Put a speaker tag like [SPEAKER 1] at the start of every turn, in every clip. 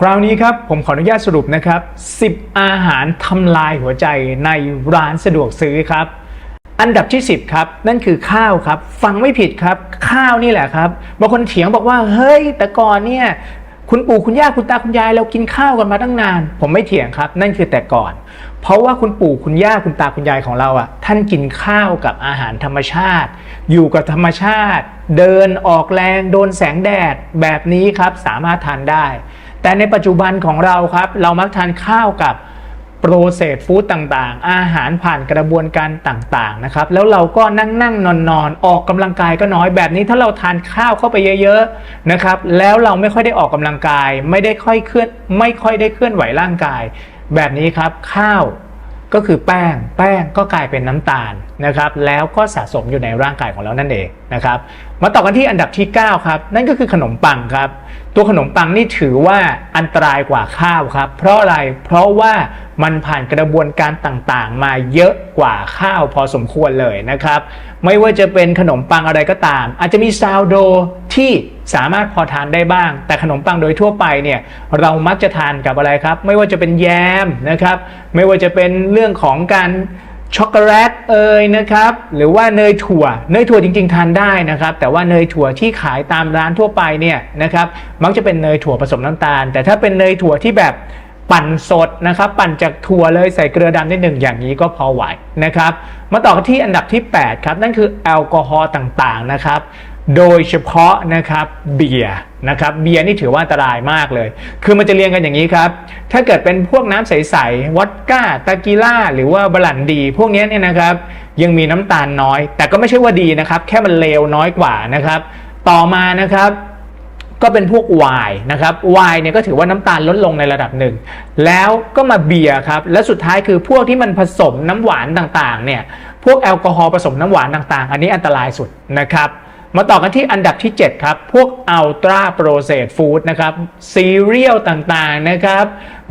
[SPEAKER 1] คราวนี้ครับผมขออนุญาตสรุปนะครับ 10 อาหารทำลายหัวใจในร้านสะดวกซื้อครับ อันดับที่ 10 ครับ นั่นคือข้าวครับ ฟังไม่ผิดครับ ข้าวนี่แหละครับบางคนเถียงบอกว่าเฮ้ย แต่ก่อนเนี่ยคุณปู่คุณย่าคุณตาคุณยายเรากินข้าวกันมาตั้งนาน ผมไม่เถียงครับ นั่นคือแต่ก่อน เพราะว่าคุณปู่คุณย่าคุณตาคุณยายของเราอะ ท่านกินข้าวกับอาหารธรรมชาติ อยู่กับธรรมชาติ เดินออกแรง โดนแสงแดดแบบนี้ครับสามารถทานได้ แต่ในปัจจุบันของเราครับ เรามักทานข้าวกับโปรเซสฟู้ดต่างๆ อาหารผ่านกระบวนการต่างๆนะครับ แล้วเราก็นั่งนั่งนอนนอนออกกำลังกายก็น้อยแบบนี้ถ้าเราทานข้าวเข้าไปเยอะๆนะครับ แล้วเราไม่ค่อยได้ออกกำลังกาย ไม่ได้ค่อยเคลื่อนไม่ค่อยได้เคลื่อนไหวร่างกาย แบบนี้ครับข้าวก็คือแป้ง แป้งก็กลายเป็นน้ำตาลนะครับ แล้วก็สะสมอยู่ในร่างกายของเรานั่นเอง นะครับมาต่อกันที่อันดับที่ 9 ครับ นั่นก็คือขนมปังครับ ตัวขนมปังนี่ถือว่าอันตรายกว่าข้าวครับ เพราะอะไรเพราะว่ามันผ่านกระบวนการต่างๆ มาเยอะกว่าข้าวพอสมควรเลยนะครับ ไม่ว่าจะเป็นขนมปังอะไรก็ตาม อาจจะมีซาวโดที่สามารถพอทานได้บ้าง แต่ขนมปังโดยทั่วไปเนี่ยเรามักจะทานกับอะไรครับ ไม่ว่าจะเป็นแยมนะครับ ไม่ว่าจะเป็นเรื่องของการ ช็อกโกแลตเอยนะครับหรือว่าเนยถั่ว เนยถั่วจริง ๆ ทานได้นะครับ แต่ว่าเนยถั่วที่ขายตามร้านทั่วไปเนี่ยนะครับมักจะเป็นเนยถั่วผสมน้ำตาล แต่ถ้าเป็นเนยถั่วที่แบบปั่นสดนะครับปั่นจากถั่วเลยใส่เกลือดำนิดหนึ่งอย่างนี้ก็พอไหวนะครับมาต่อกันที่อันดับที่ 8 ครับ นั่นคือแอลกอฮอล์ต่างๆนะครับ โดยเฉพาะนะครับเบียร์นะครับเบียร์นี่ถือว่าอันตรายมากเลย คือมันจะเรียงกันอย่างนี้ครับ ถ้าเกิดเป็นพวกน้ำใสๆวอดก้าตากิล่า หรือว่าบรันดี พวกนี้เนี่ยนะครับยังมีน้ำตาลน้อย แต่ก็ไม่ใช่ว่าดีนะครับ แค่มันเลวน้อยกว่านะครับ ต่อมานะครับก็เป็นพวกไวน์นะครับไวน์เนี่ยก็ถือว่าน้ำตาลลดลงในระดับหนึ่ง แล้วก็มาเบียร์ครับ และสุดท้ายคือพวกที่มันผสมน้ำหวานต่างๆเนี่ย พวกแอลกอฮอล์ผสมน้ำหวานต่างๆ อันนี้อันตรายสุดนะครับ มาต่อกันที่อันดับที่ 7 ครับ พวกอัลตราโปรเซสฟู้ดนะครับซีเรียลต่างๆนะครับ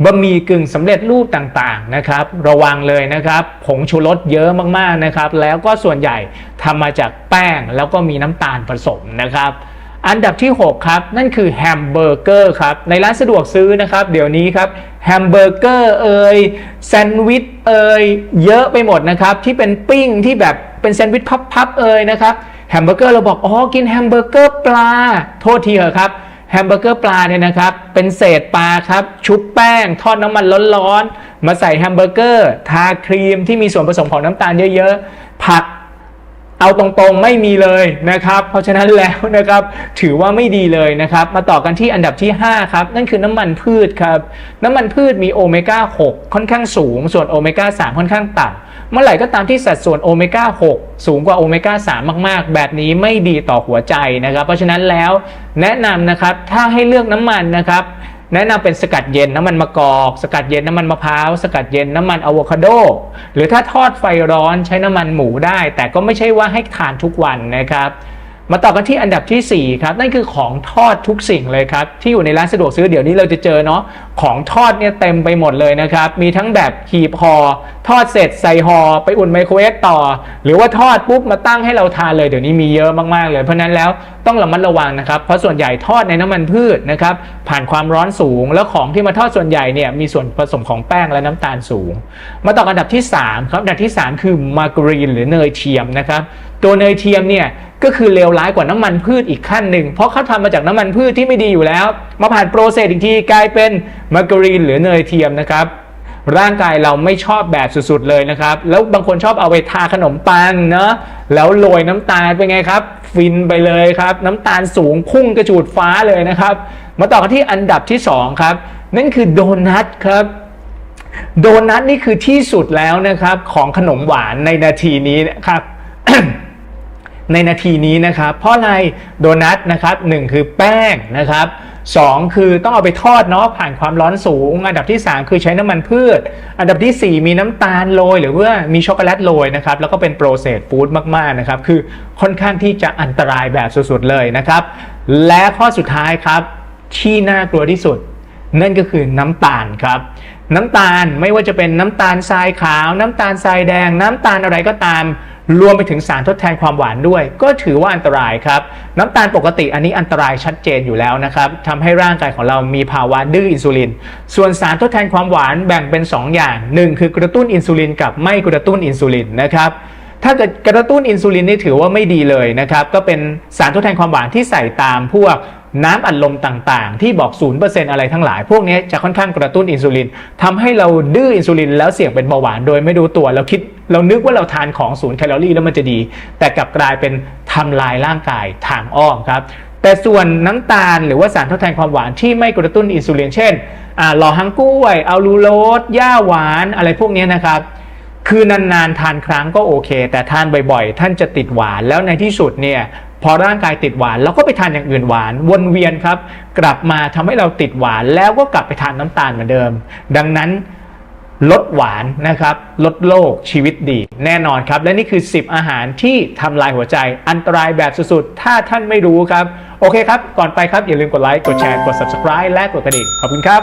[SPEAKER 1] บะหมี่กึ่งสำเร็จรูปต่างๆนะครับ ระวังเลยนะครับ ผงชูรสเยอะมากๆนะครับ แล้วก็ส่วนใหญ่ทำมาจากแป้งแล้วก็มีน้ำตาลผสมนะครับอันดับที่ 6 ครับ นั่นคือแฮมเบอร์เกอร์ครับ ในร้านสะดวกซื้อนะครับ เดี๋ยวนี้ครับแฮมเบอร์เกอร์เอ่ยแซนด์วิชเอ่ยเยอะไปหมดนะครับ ที่เป็นปิ้งที่แบบ เป็นแซนด์วิชพับๆเอ่ยนะครับแฮมเบอร์เกอร์เราบอกอ๋อกินแฮมเบอร์เกอร์ปลาโทษทีเหอะครับแฮมเบอร์เกอร์ปลาเนี่ยนะครับเป็นเศษปลาครับชุบแป้ง ทอดน้ำมันร้อนๆมาใส่แฮมเบอร์เกอร์ทาครีมที่มีส่วนผสมของน้ำตาลเยอะๆผัก เอาตรงๆไม่มีเลยนะครับ เพราะฉะนั้นแล้วนะครับถือว่าไม่ดีเลยนะครับ มาต่อกันที่อันดับที่ 5 ครับ นั่นคือน้ำมันพืชครับ น้ำมันพืชมีโอเมก้า 6 ค่อนข้างสูง ส่วนโอเมก้า 3 ค่อนข้างต่ำเมื่อไหร่ก็ตามที่สัดส่วนโอเมก้า 6 สูงกว่าโอเมก้า 3 มากๆ แบบนี้ไม่ดีต่อหัวใจนะครับ เพราะฉะนั้นแล้วแนะนำนะครับถ้าให้เลือกน้ำมันนะครับ แนะนำเป็นสกัดเย็นน้ำมันมะกอก สกัดเย็นน้ำมันมะพร้าวสกัดเย็นน้ำมันอะโวคาโด หรือถ้าทอดไฟร้อนใช้น้ำมันหมูได้ แต่ก็ไม่ใช่ว่าให้ทานทุกวันนะครับ มาต่อกันที่อันดับทีสี่ 4 ครับ นั่นคือของทอดทุกสิ่งเลยครับ ที่อยู่ในร้านสะดวกซื้อเดี๋ยวนี้เราจะเจอเนาะของทอดเนี่ยเต็มไปหมดเลยนะครับ มีทั้งแบบหีบห่อทอดเสร็จใส่ห่อไปอุ่นไมโครเวฟต่อ หรือว่าทอดปุ๊บมาตั้งให้เราทานเลยเดี๋ยวนี้มีเยอะมากๆเลยเพราะนั้นแล้วต้องระมัดระวังนะครับเพราะส่วนใหญ่ทอดในน้ำมันพืชนะครับผ่านความร้อนสูง แล้วของที่มาทอดส่วนใหญ่เนี่ยมีส่วนผสมของแป้งและน้ำตาลสูง มาต่อกันอันดับที่ 3 ครับอันดับที่ 3 คือมาการีนหรือเนยเทียมนะครับ ตัวเนยเทียมเนี่ยก็คือเลวร้ายกว่าน้ำมันพืชอีกขั้นหนึ่ง เพราะเขาทำมาจากน้ำมันพืชที่ไม่ดีอยู่แล้ว มาผ่านโปรเซสอีกทีกลายเป็นมาการีนหรือเนยเทียมนะครับ ร่างกายเราไม่ชอบแบบสุดๆเลยนะครับ แล้วบางคนชอบเอาไปทาขนมปังเนาะแล้วโรยน้ำตาลเป็นไงครับ ฟินไปเลยครับ น้ำตาลสูงพุ่งกระจูดฟ้าเลยนะครับ มาต่อกันที่อันดับที่สองครับนั่นคือโดนัทครับโดนัทนี่คือที่สุดแล้วนะครับของขนมหวานในนาทีนี้นะครับ ในนาทีนี้นะครับ เพราะอะไรโดนัทนะครับหนึ่งคือแป้งนะครับสองคือต้องเอาไปทอดเนาะผ่านความร้อนสูง อันดับที่ 3 คือใช้น้ำมันพืช อันดับทีสี่4 มีน้ำตาลโรยหรือว่ามีช็อกโกแลตโรยนะครับแล้วก็เป็นโปรเซสฟู้ดมากๆนะครับคือค่อนข้างที่จะอันตรายแบบสุดๆเลยนะครับ และข้อสุดท้ายครับที่น่ากลัวที่สุด นั่นก็คือน้ำตาลครับน้ำตาลไม่ว่าจะเป็นน้ำตาลทรายขาว น้ำตาลทรายแดง น้ำตาลอะไรก็ตาม รวมไปถึงสารทดแทนความหวานด้วย ก็ถือว่าอันตรายครับ น้ำตาลปกติอันนี้อันตรายชัดเจนอยู่แล้วนะครับทำให้ร่างกายของเรามีภาวะดื้ออินซูลิน ส่วนสารทดแทนความหวานแบ่งเป็น 2 อย่าง 1 คือกระตุ้นอินซูลินกับไม่กระตุ้นอินซูลินนะครับถ้าเกิดกระตุ้นอินซูลินนี่ถือว่าไม่ดีเลยนะครับ ก็เป็นสารทดแทนความหวานที่ใส่ตามพวกน้ำอัดลมต่างๆ ที่บอก 0%อะไรทั้งหลาย พวกนี้จะค่อนข้างกระตุ้นอินซูลินทำให้เราดื้ออินซูลินแล้วเสี่ยงเป็นเบาหวานโดยไม่รู้ตัวเราคิด เรานึกว่าเราทานของศูนย์แคลอรี่แล้วมันจะดี แต่กลับกลายเป็นทำลายร่างกายทางอ้อมครับ แต่ส่วนน้ำตาลหรือว่าสารทดแทนความหวานที่ไม่กระตุ้นอินซูลินเช่นหล่อฮังกล้วยอัลลูโลสหญ้าหวานอะไรพวกนี้นะครับคือนานๆทานครั้งก็โอเค แต่ทานบ่อยๆ ท่านจะติดหวานแล้วในที่สุดเนี่ยพอร่างกายติดหวานเราก็ไปทานอย่างอื่นหวานวนเวียนครับ กลับมาทำให้เราติดหวานแล้วก็กลับไปทานน้ำตาลเหมือนเดิม ดังนั้น ลดหวานนะครับ ลดโลกชีวิตดี แน่นอนครับ และนี่คือ 10 อาหารที่ทำลายหัวใจ อันตรายแบบสุดๆ ถ้าท่านไม่รู้ครับ โอเคครับ ก่อนไปครับ อย่าลืมกดไลค์ กดแชร์ กด subscribe และกดกระดิ่ง ขอบคุณครับ